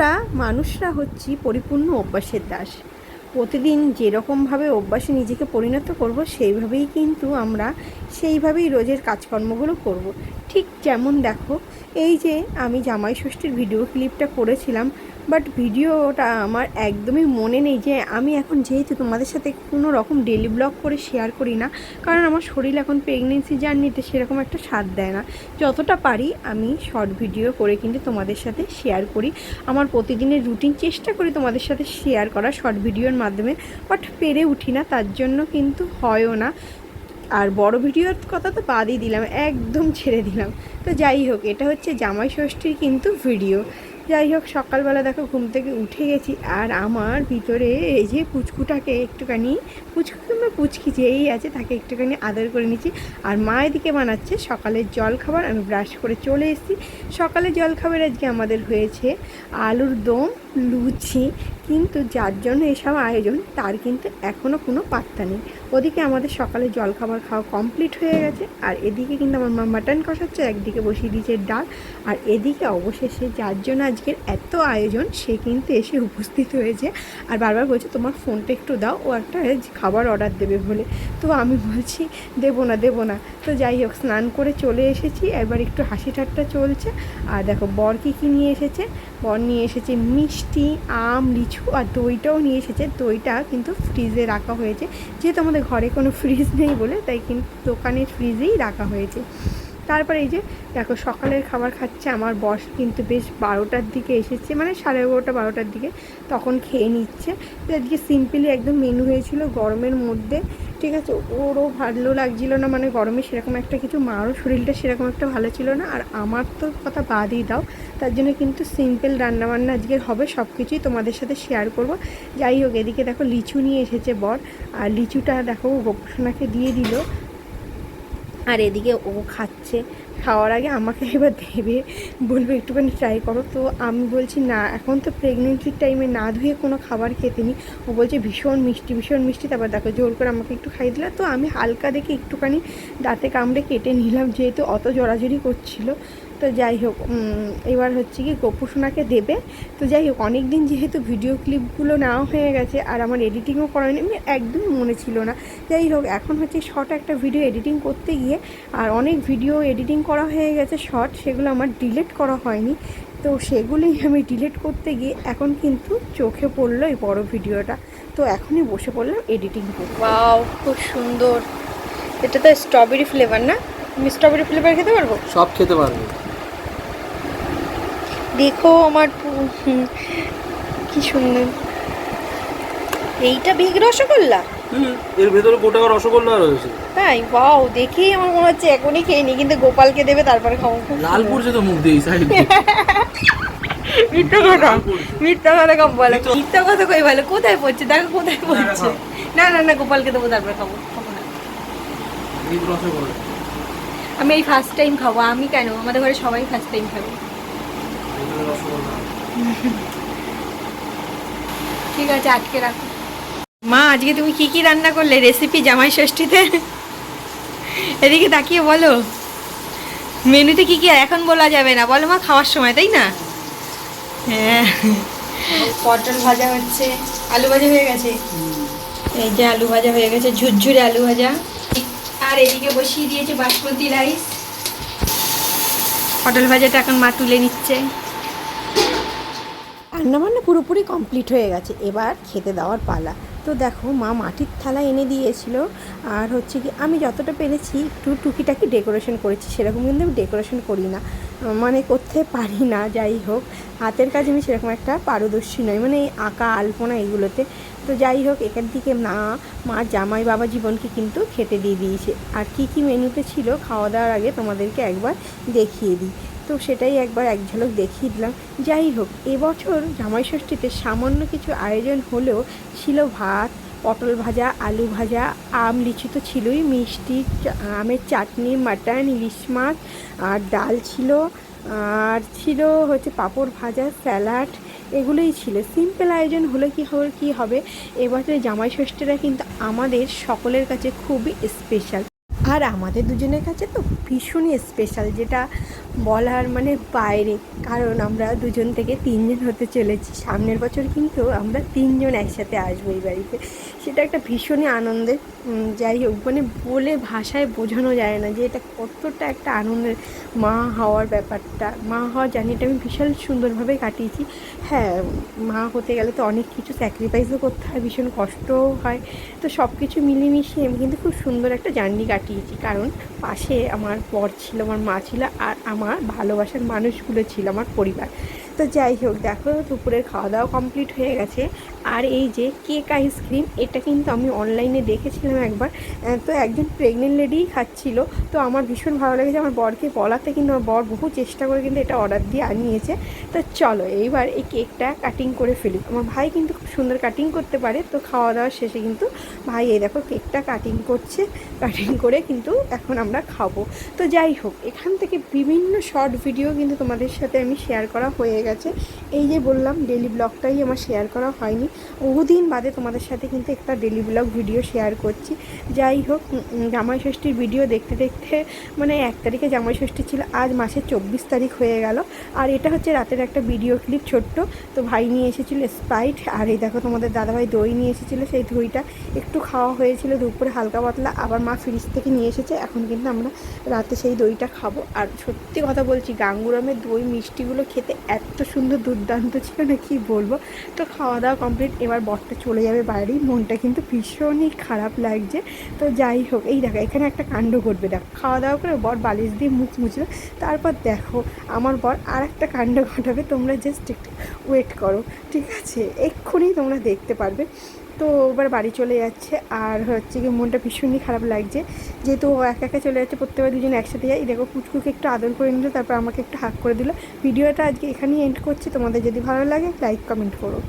আমরা মানুষরা হচ্ছি পরিপূর্ণ অভ্যাসের দাস প্রতিদিন যেরকমভাবে অভ্যাসে নিজেকে পরিণত করব, সেইভাবেই কিন্তু আমরা সেইভাবেই রোজের কাজকর্মগুলো করব। ঠিক যেমন দেখো, এই যে আমি জামাই ষষ্ঠীর ভিডিও ক্লিপটা করেছিলাম বাট ভিডিওটা আমার একদমই মনে নেই যে আমি এখন যেহেতু তোমাদের সাথে কোনো রকম ডেলি ব্লগ করে শেয়ার করি না, কারণ আমার শরীর এখন প্রেগনেন্সি জার্নিতে সেরকম একটা স্বাদ দেয় না। যতটা পারি আমি শর্ট ভিডিও করে কিন্তু তোমাদের সাথে শেয়ার করি। আমার প্রতিদিনের রুটিন চেষ্টা করি তোমাদের সাথে শেয়ার করা শর্ট ভিডিওর মাধ্যমে বাট পেরে উঠি না, তার জন্য কিন্তু হয়ও না। আর বড় ভিডিওর কথা তো বাদই দিলাম, একদম ছেড়ে দিলাম। তো যাই হোক, এটা হচ্ছে জামাই ষষ্ঠীর কিন্তু ভিডিও যাই হোক, সকালবেলা দেখো ঘুম থেকে উঠে গেছি। আর আমার ভিতরে এই যে পুচকুটাকে একটুখানি, পুচকু কিংবা পুচকি যেই আছে, তাকে একটুখানি আদর করে নিচ্ছি। আর মা এদিকে বানাচ্ছে সকালের জল খাবার আমি ব্রাশ করে চলে এসেছি। সকালে জল খাবার আজকে আমাদের হয়েছে আলুর দম, লুচি। কিন্তু যার জন্য এসব আয়োজন, তার কিন্তু এখনও কোনো পাত্তা নেই। ওদিকে আমাদের সকালে জল খাবার খাওয়া কমপ্লিট হয়ে গেছে। আর এদিকে কিন্তু আমার মা মাটন কষাচ্ছে, একদিকে বসিয়ে দিয়েছে ডাল। আর এদিকে অবশেষে যার জন্য আজকের এত আয়োজন, সে কিন্তু এসে উপস্থিত হয়েছে। আর বারবার বলছে, তোমার ফোনটা একটু দাও, ও একটা খাবার অর্ডার দেবে বলে। তো আমি বলছি, দেবো না দেবো না। তো যাই হোক, স্নান করে চলে এসেছি। এবার একটু হাসি ঠাট্টা চলছে। আর দেখো, বর কী কী নিয়ে এসেছে? বর নিয়ে এসেছে মিষ্টি, আম, লিচু আর দইটাও নিয়ে এসেছে। দইটা কিন্তু ফ্রিজে রাখা হয়েছে। যেহেতু আমাদের ঘরে কোনো ফ্রিজ নেই বলে, তাই কিন্তু দোকানের ফ্রিজেই রাখা হয়েছে। তারপরে এই যে, দেখো সকালের খাবার খাচ্ছে আমার বস, কিন্তু বেশ বারোটার দিকে এসেছে মানে সাড়ে এগারোটা, বারোটার দিকে তখন খেয়ে নিচ্ছে। তো আজকে সিম্পলি একদম মেনু হয়েছিল গরমের মধ্যে, ঠিক আছে? ওরও ভালো লাগছিল না মানে গরমে সেরকম একটা কিছু, মারও শরীরটা সেরকম একটা ভালো ছিল না। আর আমার তো কথা বাদই দাও, তার জন্য কিন্তু সিম্পল রান্নাবান্না আজকে হবে সব কিছুই তোমাদের সাথে শেয়ার করব। যাই হোক, এদিকে দেখো লিচু নিয়ে এসেছে বর, আর লিচুটা দেখো, গোপসোনাকে দিয়ে দিল। আর এদিকে ও খাচ্ছে। খাওয়ার আগে আমাকে এবার দেবে। বলবে, একটুখানি ট্রাই করো। তো আমি বলছি, না, এখন তো প্রেগনেন্সির টাইমে না ধুয়ে কোনো খাবার খেতে নি ও বলছে, ভীষণ মিষ্টি ভীষণ মিষ্টি। তারপর দেখো, জোর করে আমাকে একটু খাই দিলা। তো আমি হালকা দেখে একটুখানি দাঁতে কামড়ে কেটে নিলাম, যেহেতু অত জড়াজড়ি করছিল। তো যাই হোক এবার হচ্ছে কি গোপুসোনাকে দেবে। তো যাই হোক অনেক দিন যেহেতু ভিডিও ক্লিপগুলো নেওয়া হয়ে গেছে আর আমার এডিটিংও করা হয়নি আমি একদম মনে ছিল না। যাই হোক এখন হচ্ছে শর্ট একটা ভিডিও এডিটিং করতে গিয়ে আর অনেক ভিডিও এডিটিং করা হয়ে গেছে শর্ট সেগুলো আমার ডিলিট করা হয়নি। তো সেগুলোই আমি ডিলিট করতে গিয়ে এখন কিন্তু চোখে পড়ল এই বড় ভিডিওটা তো এখনই বসে পড়লাম এডিটিং করতে। ওয়াও খুব সুন্দর। এটা তো স্ট্রবেরি ফ্লেভার না? আমি স্ট্রবেরি ফ্লেভার খেতে পারব? সব খেতে পারবে। দেখো আমার কি সুন্দর। এইটা বিগ রসগোল্লা? হুম এর ভেতরে গোটা রসগোল্লা রয়েছে। তাই বাও দেখেই আমার মনে হচ্ছে এখনই খেয়ে নি কিন্তু গোপালকে দেবে তারপরে খাব। লাল। পড়ছে তো মুখ দিয়ে সাইড মিথ্যা কথা। মিথ্যা কথা কম বলে। মিথ্যা- কথা কই বলে? কোথায় পড়ছে? দেখো কোথায় পড়ছে। না না না গোপালকে দেবো তারপরে খাব। খাব না। আমি এই ফার্স্ট টাইম খাব। আমি কেন? আমাদের ঘরে সবাই ফার্স্ট টাইম খাব। ঠিক আছে আটকে রাখো। মা আজকে তুমি কি কি রান্না করলে? রেসিপি জামাই ষষ্ঠীতে? এদিকে তাকিয়ে বলো। মেনুতে কি কি এখন বলা যাবে না। বলো মা খাওয়ার সময় তাই না? হ্যাঁ। পটল ভাজা হচ্ছে। আলু ভাজা হয়ে গেছে? এই যে আলু ভাজা হয়ে গেছে ঝুরঝুরে আলু ভাজা। আর এদিকে বসিয়ে দিয়েছে বাসমতি রাইস। পটল ভাজাটা এখন মা তুলে নিচ্ছে। রান্নাবান্না পুরোপুরি কমপ্লিট হয়ে গেছে। এবার খেতে দেওয়ার পালা। তো দেখো, মা মাটির থালা এনে দিয়েছিল। আর হচ্ছে কি, আমি যতটা পেরেছি একটু টুকিটাকি ডেকোরেশন করেছি, সেরকম কিন্তু আমি ডেকোরেশন করি না। মানে করতে পারি না, যাই হোক। হাতের কাজ আমি সেরকম একটা পারদর্শী নই। মানে আঁকা, আলপনা এগুলোতে। তো যাই হোক এখান থেকে না মা, জামাই, বাবা জীবনকে কিন্তু খেতে দিয়ে দিয়েছে। আর কি কি মেনুতে ছিল, খাওয়া দাওয়ার আগে তোমাদেরকে একবার দেখিয়ে দিই। তো সেটাই একবার এক ঝলক দেখিয়ে দিলাম। যাই হোক, এবছর জামাই ষষ্ঠীতে সামান্য কিছু আয়োজন হলেও ছিল ভাত, পটল ভাজা, আলু ভাজা, আম লিচু তো ছিলই, মিষ্টি আমের চাটনি, মাটন, ইলিশ মাছ, আর ডাল ছিল, আর ছিল হচ্ছে পাঁপড় ভাজা, স্যালাড, এগুলোই ছিল। সিম্পল আয়োজন হলে কি হবে কী হবে? এবছর জামাই ষষ্ঠীরা কিন্তু আমাদের সকলের কাছে খুবই স্পেশাল আর আমাদের দুজনের কাছে তো ভীষণই স্পেশাল যেটা বলার মানে বাইরে। কারণ আমরা দুজন থেকে তিনজন হতে চলেছি। সামনের বছর কিন্তু আমরা তিনজন একসাথে আসব এই বাড়িতে। সেটা একটা ভীষণই আনন্দের। যাই হোক মানে বলে ভাষায় বোঝানো যায় না যে এটা কতটা একটা আনন্দের। মা হওয়ার ব্যাপারটা, মা হওয়ার জার্নিটা আমি ভীষণ সুন্দরভাবে কাটিয়েছি। হ্যাঁ মা হতে গেলে তো অনেক কিছু স্যাক্রিফাইসও করতে হয়, ভীষণ কষ্টও হয়। তো সব কিছু মিলেমিশিয়ে আমি কিন্তু খুব সুন্দর একটা জার্নি কাটিয়েছি। কারণ পাশে আমার বর ছিল, আমার মা ছিল আর আমার ভালোবাসার মানুষগুলো ছিল, আমার পরিবার। তো যাই হোক, দেখো দুপুরের খাওয়া দাওয়া কমপ্লিট হয়ে গেছে। আর এই যে কেক আইসক্রিম এটা কিন্তু আমি অনলাইনে দেখেছিলাম একবার। তো একজন প্রেগনেন্ট লেডিই খাচ্ছিল। তো আমার ভীষণ ভালো লেগেছে। আমার বরকে বলাতে কিন্তু আমার বর বহু চেষ্টা করে কিন্তু এটা অর্ডার দিয়ে আনিয়েছে। তো চলো, এইবার এই কেকটা কাটিং করে ফেলি। আমার ভাই কিন্তু খুব সুন্দর কাটিং করতে পারে। তো খাওয়া দাওয়ার শেষে কিন্তু ভাই, এই দেখো কেকটা কাটিং করছে। কাটিং করে কিন্তু এখন আমরা খাব। তো যাই হোক, এখান থেকে বিভিন্ন শর্ট ভিডিও কিন্তু তোমাদের সাথে আমি শেয়ার করা হয়ে গেছে। এই যে বললাম ডেলি ব্লগটাই আমার শেয়ার করা হয়নি। বহুদিন বাদে তোমাদের সাথে কিন্তু একটা ডেলি ব্লগ ভিডিও শেয়ার করছি। যাই হোক জামাই ষষ্ঠীর ভিডিও দেখতে দেখতে মানে এক তারিখে জামাই ষষ্ঠী ছিল, আজ মাসের চব্বিশ তারিখ হয়ে গেল। আর এটা হচ্ছে রাতের একটা ভিডিও ক্লিপ ছোট্ট। তো ভাই নিয়ে এসেছিল স্প্রাইট আর এই দেখো তোমাদের দাদাভাই দই নিয়ে এসেছিল, সেই দইটা একটু খাওয়া হয়েছিল, দুপুরে হালকা পাতলা, আবার মা ফ্রিজ থেকে নিয়ে এসেছে। এখন কিন্তু আমরা রাতে সেই দইটা খাব। আর সত্যি কথা বলছি, গাঙ্গুরামের দই মিষ্টিগুলো খেতে এত সুন্দর দুর্দান্ত ছিল না, কি বলব? তো খাওয়া দাওয়া কমপ্লিট এবার বরটা চলে যাবে বাড়ি। মনটা কিন্তু ভীষণই খারাপ লাগছে। তো যাই হোক, এই দেখো, এখানে একটা কাণ্ড ঘটবে। দেখো খাওয়া দাওয়া করে বর বালিশ দিয়ে মুখ মুছবে তারপর দেখো, আমার বর আর একটা কাণ্ড ঘটাবে। তোমরা জাস্ট একটু ওয়েট করো, ঠিক আছে? এক্ষুনি তোমরা দেখতে পারবে। তো এবার বাড়ি চলে যাচ্ছে। আর হচ্ছে কি মনটা ভীষণই খারাপ লাগছে। যেহেতু ও একা একা চলে যাচ্ছে, প্রত্যেকবার দুজন একসাথে যাই। দেখো কুচকুকে একটু আদর করে নিল, তারপর আমাকে একটু হাক করে দিল। ভিডিওটা আজকে এখানেই এন্ড করছি। তোমাদের যদি ভালো লাগে লাইক কমেন্ট করো।